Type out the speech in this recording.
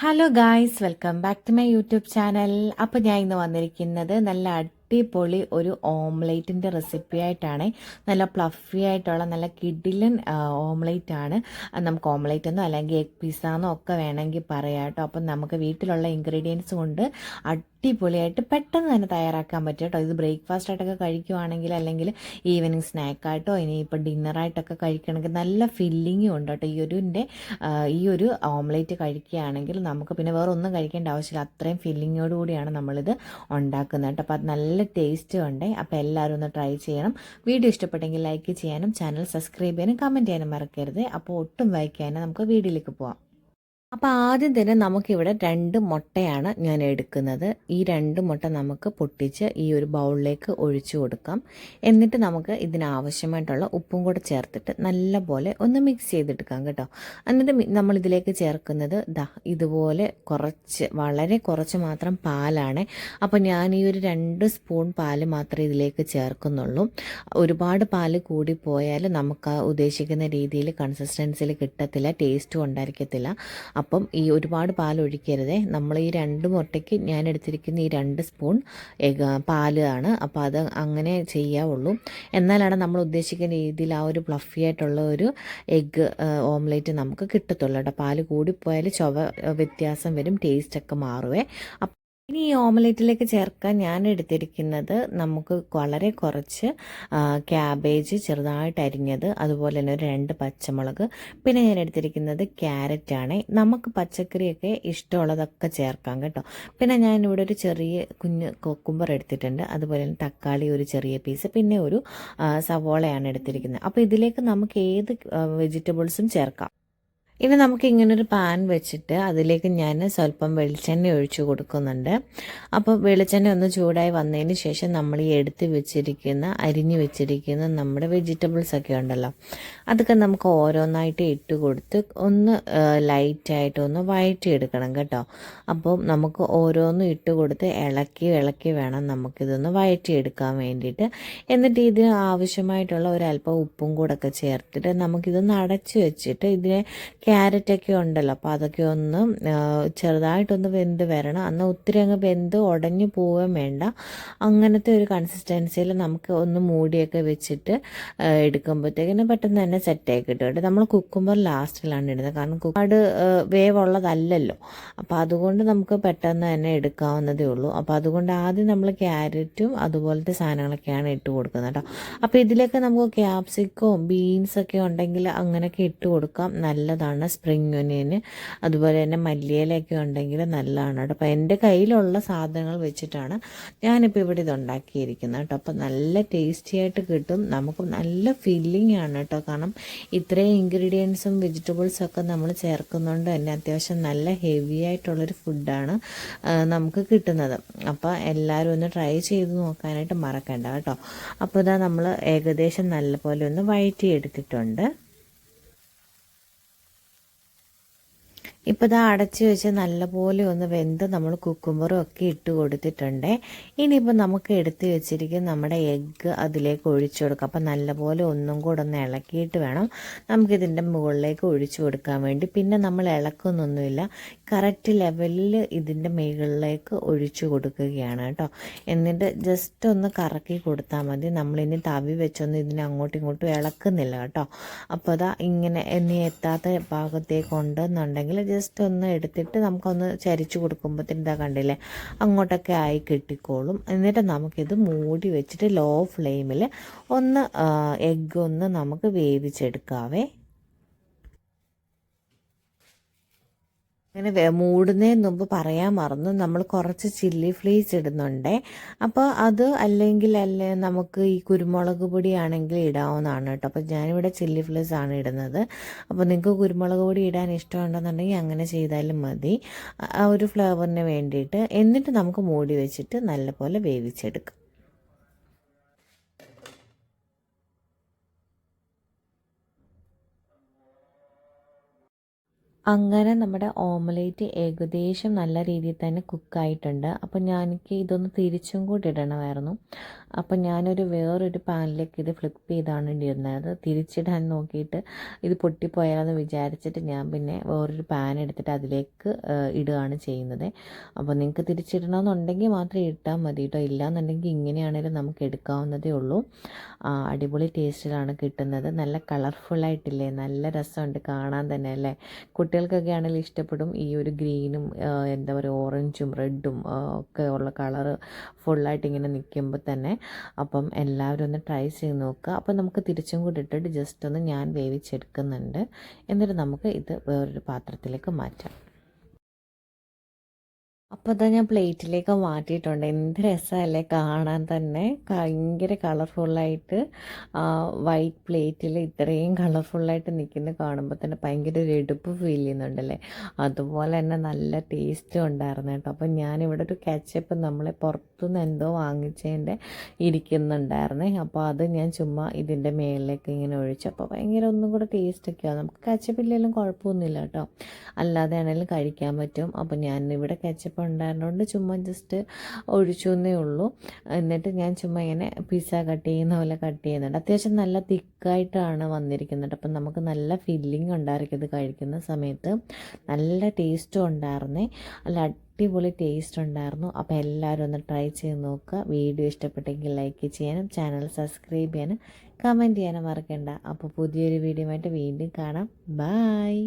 Hello guys welcome back to my YouTube channel അപ്പോൾ ഞാൻ ഇന്ന് വന്നിരിക്കുന്നത് നല്ല അടിപൊളി ഒരു ഓംലേറ്റിന്റെ റെസിപ്പി ആയിട്ടാണ്. നല്ല പ്ലഫി ആയിട്ടുള്ള നല്ല കിഡിലൻ ഓംലേറ്റ് ആണ്. നമുക്ക് ഓംലേറ്റ് എന്നോ അല്ലെങ്കിൽ എഗ് പിസ്സ എന്നോ ഒക്കെ വേണമെങ്കിൽ പറയാം കേട്ടോ. അപ്പം നമുക്ക് വീട്ടിലുള്ള ഇൻഗ്രീഡിയൻസ് കൊണ്ട് അടിപൊളിയായിട്ട് പെട്ടെന്ന് തന്നെ തയ്യാറാക്കാൻ പറ്റും കേട്ടോ. ഇത് ബ്രേക്ക്ഫാസ്റ്റ് ആയിട്ടൊക്കെ കഴിക്കുവാണെങ്കിൽ അല്ലെങ്കിൽ ഈവനിങ് സ്നാക്കായിട്ടോ ഇനിയിപ്പോൾ ഡിന്നറായിട്ടൊക്കെ കഴിക്കണമെങ്കിൽ നല്ല ഫില്ലിങ്ങും ഉണ്ട് കേട്ടോ. ഈ ഒരുന്റെ ഈ ഒരു ഓംലേറ്റ് കഴിക്കുകയാണെങ്കിൽ നമുക്ക് പിന്നെ വേറെ ഒന്നും കഴിക്കേണ്ട ആവശ്യമില്ല. അത്രയും ഫില്ലിങ്ങോട് കൂടിയാണ് നമ്മളിത് ഉണ്ടാക്കുന്നത് കേട്ടോ. അപ്പോൾ നല്ല ടേസ്റ്റ് ഉണ്ട്. അപ്പോൾ എല്ലാവരും ഒന്ന് ട്രൈ ചെയ്യണം. വീഡിയോ ഇഷ്ടപ്പെട്ടെങ്കിൽ ലൈക്ക് ചെയ്യാനും ചാനൽ സബ്സ്ക്രൈബ് ചെയ്യാനും കമന്റ് ചെയ്യാനും മറക്കരുത്. അപ്പോൾ ഒട്ടും വൈകാനും നമുക്ക് വീഡിയോയിലേക്ക് പോവാം. അപ്പോൾ ആദ്യം തന്നെ നമുക്കിവിടെ രണ്ട് മുട്ടയാണ് ഞാൻ എടുക്കുന്നത്. ഈ രണ്ട് മുട്ട നമുക്ക് പൊട്ടിച്ച് ഈ ഒരു ബൗളിലേക്ക് ഒഴിച്ചു കൊടുക്കാം. എന്നിട്ട് നമുക്ക് ഇതിനാവശ്യമായിട്ടുള്ള ഉപ്പും കൂടെ ചേർത്തിട്ട് നല്ലപോലെ ഒന്ന് മിക്സ് ചെയ്തെടുക്കാം കേട്ടോ. എന്നിട്ട് നമ്മൾ ഇതിലേക്ക് ചേർക്കുന്നത് ദാ ഇതുപോലെ കുറച്ച് വളരെ കുറച്ച് മാത്രം പാലാണ്. അപ്പോൾ ഞാൻ ഈ ഒരു രണ്ട് സ്പൂൺ പാൽ മാത്രമേ ഇതിലേക്ക് ചേർക്കുന്നുള്ളൂ. ഒരുപാട് പാൽ കൂടി പോയാൽ നമുക്ക് ഉദ്ദേശിക്കുന്ന രീതിയിൽ കൺസിസ്റ്റൻസിയിൽ കിട്ടത്തില്ല ടേസ്റ്റും ഉണ്ടായിരിക്കത്തില്ല. അപ്പം ഈ ഒരുപാട് പാൽ ഒഴിക്കരുതേ നമ്മൾ ഈ രണ്ട് മുട്ടയ്ക്ക് ഞാൻ എടുത്തിരിക്കുന്ന ഈ രണ്ട് സ്പൂൺ എഗ് പാൽ ആണ്. അപ്പോൾ അത് അങ്ങനെ ചെയ്യാവുള്ളൂ. എന്നാലാണ് നമ്മൾ ഉദ്ദേശിക്കുന്ന രീതിയിൽ ആ ഒരു ഫ്ലഫി ആയിട്ടുള്ള ഒരു എഗ്ഗ് ഓംലേറ്റ് നമുക്ക് കിട്ടത്തുള്ളൂ കേട്ടോ. പാൽ കൂടിപ്പോയാൽ ചൊവ വ്യത്യാസം വരും ടേസ്റ്റൊക്കെ മാറുവേ. ഇനി ഈ ഓംലേറ്റിലേക്ക് ചേർക്കാൻ ഞാൻ എടുത്തിരിക്കുന്നത് നമുക്ക് വളരെ കുറച്ച് ക്യാബേജ് ചെറുതായിട്ട് അരിഞ്ഞത് അതുപോലെ തന്നെ ഒരു രണ്ട് പച്ചമുളക്. പിന്നെ ഞാൻ എടുത്തിരിക്കുന്നത് ക്യാരറ്റ് ആണ്. നമുക്ക് പച്ചക്കറിയൊക്കെ ഇഷ്ടമുള്ളതൊക്കെ ചേർക്കാം കേട്ടോ. പിന്നെ ഞാൻ ഇവിടെ ഒരു ചെറിയ കുഞ്ഞ് കൊക്കുമ്പർ എടുത്തിട്ടുണ്ട്. അതുപോലെ തന്നെ തക്കാളി ഒരു ചെറിയ പീസ് പിന്നെ ഒരു സവോളയാണ് എടുത്തിരിക്കുന്നത്. അപ്പോൾ ഇതിലേക്ക് നമുക്ക് ഏത് വെജിറ്റബിൾസും ചേർക്കാം. ഇനി നമുക്ക് ഇങ്ങനൊരു പാൻ വെച്ചിട്ട് അതിലേക്ക് ഞാൻ സ്വല്പം വെളിച്ചെണ്ണ ഒഴിച്ചു കൊടുക്കുന്നുണ്ട്. അപ്പോൾ വെളിച്ചെണ്ണ ഒന്ന് ചൂടായി വന്നതിന് ശേഷം നമ്മൾ ഈ എടുത്ത് വെച്ചിരിക്കുന്ന അരിഞ്ഞു വെച്ചിരിക്കുന്ന നമ്മുടെ വെജിറ്റബിൾസ് ഒക്കെ ഉണ്ടല്ലോ അതൊക്കെ നമുക്ക് ഓരോന്നായിട്ട് ഇട്ട് കൊടുത്ത് ഒന്ന് ലൈറ്റായിട്ട് ഒന്ന് എടുക്കണം കേട്ടോ. അപ്പോൾ നമുക്ക് ഓരോന്നും ഇട്ട് കൊടുത്ത് ഇളക്കി ഇളക്കി വേണം നമുക്കിതൊന്ന് വയറ്റി എടുക്കാൻ വേണ്ടിയിട്ട്. എന്നിട്ട് ഇതിന് ആവശ്യമായിട്ടുള്ള ഒരല്പം ഉപ്പും കൂടെ ഒക്കെ ചേർത്തിട്ട് നമുക്കിതൊന്ന് അടച്ചു വെച്ചിട്ട് ഇതിനെ ക്യാരറ്റൊക്കെ ഉണ്ടല്ലോ. അപ്പോൾ അതൊക്കെ ഒന്ന് ചെറുതായിട്ടൊന്ന് വെന്ത് വരണം. എന്നാൽ ഒത്തിരി അങ്ങ് വെന്ത് ഉടഞ്ഞു പോവുകയും വേണ്ട. അങ്ങനത്തെ ഒരു കൺസിസ്റ്റൻസിയിൽ നമുക്ക് ഒന്ന് മൂടിയൊക്കെ വെച്ചിട്ട് എടുക്കുമ്പോഴത്തേക്കിന് പെട്ടെന്ന് തന്നെ സെറ്റായി കിട്ടും. നമ്മൾ കുക്കുമ്പർ ലാസ്റ്റിലാണ് ഇടുന്നത്. കാരണം കുക്കാട് വേവുള്ളതല്ലല്ലോ. അപ്പോൾ അതുകൊണ്ട് നമുക്ക് പെട്ടെന്ന് തന്നെ എടുക്കാവുന്നതേ ഉള്ളൂ. അപ്പോൾ അതുകൊണ്ട് ആദ്യം നമ്മൾ ക്യാരറ്റും അതുപോലത്തെ സാധനങ്ങളൊക്കെയാണ് ഇട്ട് കൊടുക്കുന്നത് കേട്ടോ. അപ്പോൾ ഇതിലൊക്കെ നമുക്ക് ക്യാപ്സിക്കവും ബീൻസൊക്കെ ഉണ്ടെങ്കിൽ അങ്ങനെയൊക്കെ ഇട്ട് കൊടുക്കാം. നല്ലതാണ്. സ്പ്രിങ് ഒനിയന് അതുപോലെ തന്നെ മല്ലിയിലൊക്കെ ഉണ്ടെങ്കിൽ നല്ലതാണ് കേട്ടോ. അപ്പോൾ എന്റെ കയ്യിലുള്ള സാധനങ്ങൾ വെച്ചിട്ടാണ് ഞാനിപ്പോൾ ഇവിടെ ഇത് ഉണ്ടാക്കിയിരിക്കുന്നത് കേട്ടോ. അപ്പോൾ നല്ല ടേസ്റ്റി ആയിട്ട് കിട്ടും. നമുക്ക് നല്ല ഫില്ലിംഗ് ആണ് കേട്ടോ. കാരണം ഇത്രയും ഇൻഗ്രീഡിയൻസും വെജിറ്റബിൾസും ഒക്കെ നമ്മൾ ചേർക്കുന്നതുകൊണ്ട് തന്നെ അത്യാവശ്യം നല്ല ഹെവി ആയിട്ടുള്ളൊരു ഫുഡാണ് നമുക്ക് കിട്ടുന്നത്. അപ്പോൾ എല്ലാവരും ഒന്ന് ട്രൈ ചെയ്ത് നോക്കാനായിട്ട് മറക്കണ്ട കേട്ടോ. അപ്പോൾ ഇതാ നമ്മൾ ഏകദേശം നല്ലപോലെ ഒന്ന് വഴറ്റി ഇപ്പോൾ ഇതാ അടച്ചു വെച്ച് നല്ലപോലെ ഒന്ന് വെന്ത് നമ്മൾ കുക്കുമ്പറും ഒക്കെ ഇട്ട് കൊടുത്തിട്ടുണ്ട്. ഇനിയിപ്പോൾ നമുക്ക് എടുത്ത് വെച്ചിരിക്കുന്ന നമ്മുടെ എഗ്ഗ് അതിലേക്ക് ഒഴിച്ചു കൊടുക്കാം. അപ്പം നല്ലപോലെ ഒന്നും കൂടെ ഒന്ന് ഇളക്കിയിട്ട് വേണം നമുക്കിതിന്റെ മുകളിലേക്ക് ഒഴിച്ചു കൊടുക്കാൻ വേണ്ടി. പിന്നെ നമ്മൾ ഇളക്കുന്നൊന്നുമില്ല കറക്റ്റ് ലെവലിൽ ഇതിന്റെ മുകളിലേക്ക് ഒഴിച്ചു കൊടുക്കുകയാണ് കേട്ടോ. എന്നിട്ട് ജസ്റ്റ് ഒന്ന് കറക്കി കൊടുത്താൽ മതി. നമ്മളിനി തവി വെച്ചൊന്നും ഇതിനെ അങ്ങോട്ടും ഇങ്ങോട്ടും ഇളക്കുന്നില്ല കേട്ടോ. അപ്പോൾ അതാ ഇങ്ങനെ ഇനി എത്താത്ത ഭാഗത്തേക്ക് ഉണ്ടെന്നുണ്ടെങ്കിൽ ജസ്റ്റ് ഒന്ന് എടുത്തിട്ട് നമുക്കൊന്ന് ചരിച്ചു കൊടുക്കുമ്പോഴത്തേന് ഇതാ കണ്ടില്ലേ? അങ്ങോട്ടൊക്കെ ആയി കിട്ടിക്കോളും. എന്നിട്ട് നമുക്കിത് മൂടി വെച്ചിട്ട് ലോ ഫ്ലെയിമിൽ ഒന്ന് എഗ്ഗ് ഒന്ന് നമുക്ക് വേവിച്ചെടുക്കാവേ. അങ്ങനെ മൂടുന്നതിന് മുമ്പ് പറയാൻ മറന്നു. നമ്മൾ കുറച്ച് ചില്ലി ഫ്ലേസ് ഇടുന്നുണ്ട്. അപ്പോൾ അത് അല്ലെങ്കിൽ അല്ലെ നമുക്ക് ഈ കുരുമുളക് പൊടി ആണെങ്കിൽ ഇടാവുന്നതാണ് കേട്ടോ. അപ്പോൾ ഞാനിവിടെ ചില്ലി ഫ്ലേസ് ആണ് ഇടുന്നത്. അപ്പോൾ നിങ്ങൾക്ക് കുരുമുളക് പൊടി ഇടാൻ ഇഷ്ടമുണ്ടെന്നുണ്ടെങ്കിൽ അങ്ങനെ ചെയ്താലും മതി. ആ ഒരു ഫ്ലേവറിന് വേണ്ടിയിട്ട് എന്നിട്ട് നമുക്ക് മൂടി വെച്ചിട്ട് നല്ലപോലെ വേവിച്ചെടുക്കാം. അങ്ങനെ നമ്മുടെ ഓംലേറ്റ് ഏകദേശം നല്ല രീതിയിൽ തന്നെ കുക്കായിട്ടുണ്ട്. അപ്പോൾ ഞാൻ എനിക്ക് ഇതൊന്ന് തിരിച്ചും കൂടി ഇടണമായിരുന്നു. അപ്പോൾ ഞാനൊരു വേറൊരു പാനിലേക്ക് ഇത് ഫ്ലിപ്പ് ചെയ്താണ് ഇടുന്നത്. തിരിച്ചിടാൻ നോക്കിയിട്ട് ഇത് പൊട്ടിപ്പോയാലെന്ന് വിചാരിച്ചിട്ട് ഞാൻ പിന്നെ വേറൊരു പാൻ എടുത്തിട്ട് അതിലേക്ക് ഇടുകയാണ് ചെയ്യുന്നത്. അപ്പോൾ നിങ്ങൾക്ക് തിരിച്ചിടണമെന്നുണ്ടെങ്കിൽ മാത്രം ഇട്ടാൽ മതി കേട്ടോ ഇല്ലാന്നുണ്ടെങ്കിൽ ഇങ്ങനെയാണെങ്കിലും നമുക്ക് എടുക്കാവുന്നതേ ഉള്ളൂ. അടിപൊളി ടേസ്റ്റിലാണ് കിട്ടുന്നത്. നല്ല കളർഫുള്ളായിട്ടില്ലേ നല്ല രസമുണ്ട് കാണാൻ തന്നെ അല്ലേ? കുട്ടികൾക്കൊക്കെ ആണെങ്കിലും ഇഷ്ടപ്പെടും. ഈ ഒരു ഗ്രീനും എന്താ പറയുക ഓറഞ്ചും റെഡും ഒക്കെ ഉള്ള കളറ് ഫുള്ളായിട്ട് ഇങ്ങനെ നിൽക്കുമ്പോൾ തന്നെ അപ്പം എല്ലാവരും ഒന്ന് ട്രൈ ചെയ്ത് നോക്കുക. അപ്പം നമുക്ക് തിരിച്ചും കൂടി ഇട്ടിട്ട് ജസ്റ്റ് ഒന്ന് ഞാൻ വേവിച്ചെടുക്കുന്നുണ്ട്. എന്നിട്ട് നമുക്ക് ഇത് വേറൊരു പാത്രത്തിലേക്ക് മാറ്റാം. അപ്പോൾ അതാ ഞാൻ പ്ലേറ്റിലേക്ക് മാറ്റിയിട്ടുണ്ട്. എന്ത് രസമല്ലേ കാണാൻ തന്നെ. ഭയങ്കര കളർഫുള്ളായിട്ട് വൈറ്റ് പ്ലേറ്റിൽ ഇത്രയും കളർഫുള്ളായിട്ട് നിൽക്കുന്നത് കാണുമ്പോൾ തന്നെ ഭയങ്കര ഒരു എടുപ്പ് ഫീൽ ചെയ്യുന്നുണ്ടല്ലേ? അതുപോലെ തന്നെ നല്ല ടേസ്റ്റും ഉണ്ടായിരുന്നു കേട്ടോ. അപ്പോൾ ഞാനിവിടെ ഒരു കെച്ചപ്പ് നമ്മളെ പുറത്തുനിന്ന് എന്തോ വാങ്ങിച്ചതിന്റെ ഇരിക്കുന്നുണ്ടായിരുന്നേ. അപ്പോൾ അത് ഞാൻ ചുമ്മാ ഇതിന്റെ മേളിലേക്ക് ഇങ്ങനെ ഒഴിച്ചു. അപ്പോൾ ഭയങ്കര ഒന്നും കൂടെ ടേസ്റ്റൊക്കെയാണ് നമുക്ക് കെച്ചപ്പ് ഇല്ലെങ്കിലും കുഴപ്പമൊന്നുമില്ല കേട്ടോ. അല്ലാതെ ആണെങ്കിലും കഴിക്കാൻ പറ്റും. അപ്പോൾ ഞാൻ ഇവിടെ കെച്ചപ്പ് ഉണ്ടായിരുന്നതുകൊണ്ട് ചുമ്മാ ജസ്റ്റ് ഒഴിച്ചു എന്നേ ഉള്ളൂ. എന്നിട്ട് ഞാൻ ചുമ്മാ ഇങ്ങനെ പിസ്സ കട്ട് ചെയ്യുന്ന പോലെ കട്ട് ചെയ്യുന്നുണ്ട്. അത്യാവശ്യം നല്ല തിക്കായിട്ടാണ് വന്നിരിക്കുന്നത്. അപ്പം നമുക്ക് നല്ല ഫില്ലിംഗ് ഉണ്ടായിരിക്കും ഇത് കഴിക്കുന്ന സമയത്ത്. നല്ല ടേസ്റ്റും ഉണ്ടായിരുന്നേ. അല്ല അടിപൊളി ടേസ്റ്റ് ഉണ്ടായിരുന്നു. അപ്പോൾ എല്ലാവരും ഒന്ന് ട്രൈ ചെയ്ത് നോക്കുക. വീഡിയോ ഇഷ്ടപ്പെട്ടെങ്കിൽ ലൈക്ക് ചെയ്യാനും ചാനൽ സബ്സ്ക്രൈബ് ചെയ്യാനും കമന്റ് ചെയ്യാനും മറക്കണ്ട. അപ്പോൾ പുതിയൊരു വീഡിയോ ആയിട്ട് വീണ്ടും കാണാം. ബായ്